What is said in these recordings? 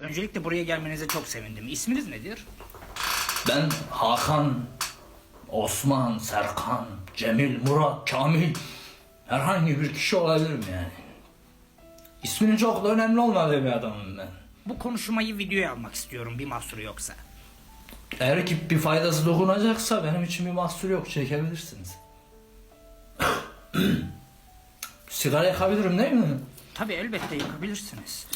Öncelikle buraya gelmenize çok sevindim. İsminiz nedir? Ben Hakan, Osman, Serkan, Cemil, Murat, Kamil herhangi bir kişi olabilirim yani. İsminin çok da önemli olmadığı bir adamım ben. Bu konuşmayı videoya almak istiyorum bir mahsuru yoksa. Eğer ki bir faydası dokunacaksa benim için bir mahsur yok çekebilirsiniz. Sigara yakabilirim değil mi? Tabii elbette yakabilirsiniz.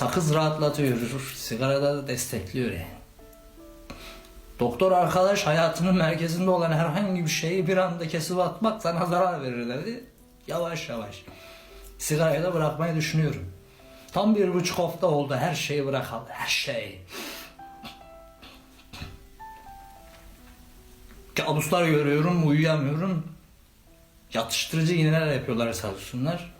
Sakız rahatlatıyor, sigara da destekliyor yani. Doktor arkadaş hayatının merkezinde olan herhangi bir şeyi bir anda kesip atmak sana zarar verir dedi. Yavaş yavaş. Sigarayı da bırakmayı düşünüyorum. Tam bir buçuk hafta oldu her şeyi bırakalı, her şey. Kabuslar görüyorum, uyuyamıyorum. Yatıştırıcı iğneler yapıyorlar sağ olsunlar.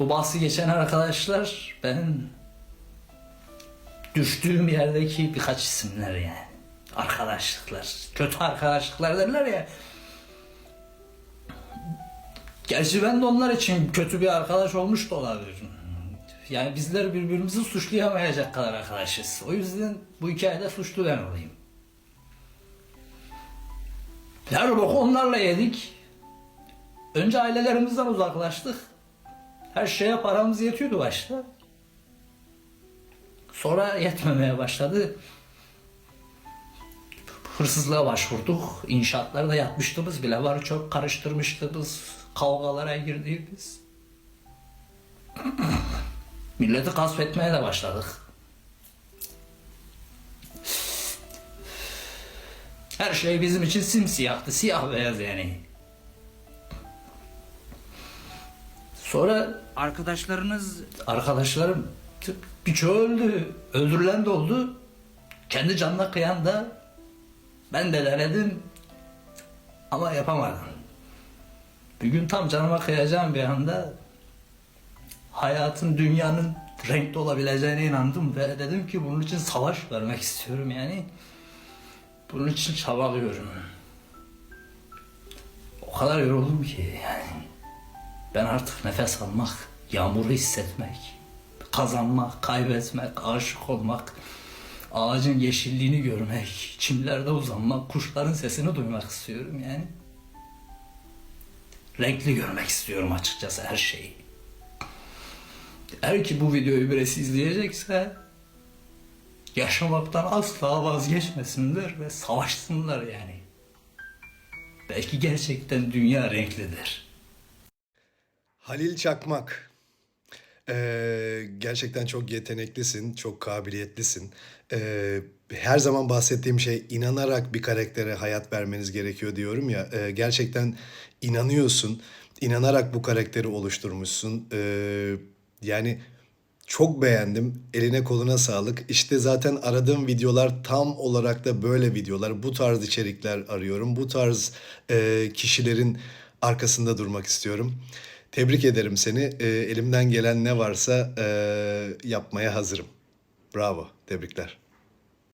Bu bahsi geçen arkadaşlar benim düştüğüm yerdeki birkaç isimler yani. Arkadaşlıklar. Kötü arkadaşlıklar derler ya. Gerçi ben de onlar için kötü bir arkadaş olmuş da olabilirim. Yani bizler birbirimizi suçlayamayacak kadar arkadaşız. O yüzden bu hikayede suçlu ben olayım. Her boku onlarla yedik. Önce ailelerimizden uzaklaştık. Her şeye paramız yetiyordu başta. Sonra yetmemeye başladı. Hırsızlığa başvurduk. İnşaatlarda yatmıştığımız bile var. Çok karıştırmıştığımız, kavgalara girdiğimiz. Milleti gasp etmeye de başladık. Her şey bizim için simsiyahtı. Siyah beyaz yani. Sonra Arkadaşlarınız Arkadaşlarım birçoğu öldü. Öldürülen de oldu. Kendi canına kıyan da ben de denedim ama yapamadım. Bir gün tam canıma kıyacağım bir anda hayatın, dünyanın renkli olabileceğine inandım ve dedim ki bunun için savaş vermek istiyorum yani. Bunun için çabalıyorum. O kadar yoruldum ki yani. Ben artık nefes almak, yağmuru hissetmek, kazanmak, kaybetmek, aşık olmak, ağacın yeşilliğini görmek, çimlerde uzanmak, kuşların sesini duymak istiyorum yani. Renkli görmek istiyorum açıkçası her şeyi. Eğer ki bu videoyu birisi izleyecekse yaşamaktan asla vazgeçmesinler ve savaşsınlar yani. Belki gerçekten dünya renklidir. Halil Çakmak. Ee, gerçekten çok yeteneklisin, çok kabiliyetlisin. Ee, her zaman bahsettiğim şey inanarak bir karaktere hayat vermeniz gerekiyor diyorum ya. Ee, gerçekten inanıyorsun, inanarak bu karakteri oluşturmuşsun. Ee, yani çok beğendim. Eline koluna sağlık. İşte zaten aradığım videolar tam olarak da böyle videolar. Bu tarz içerikler arıyorum. Bu tarz e, kişilerin arkasında durmak istiyorum. Tebrik ederim seni. E, elimden gelen ne varsa e, yapmaya hazırım. Bravo. Tebrikler.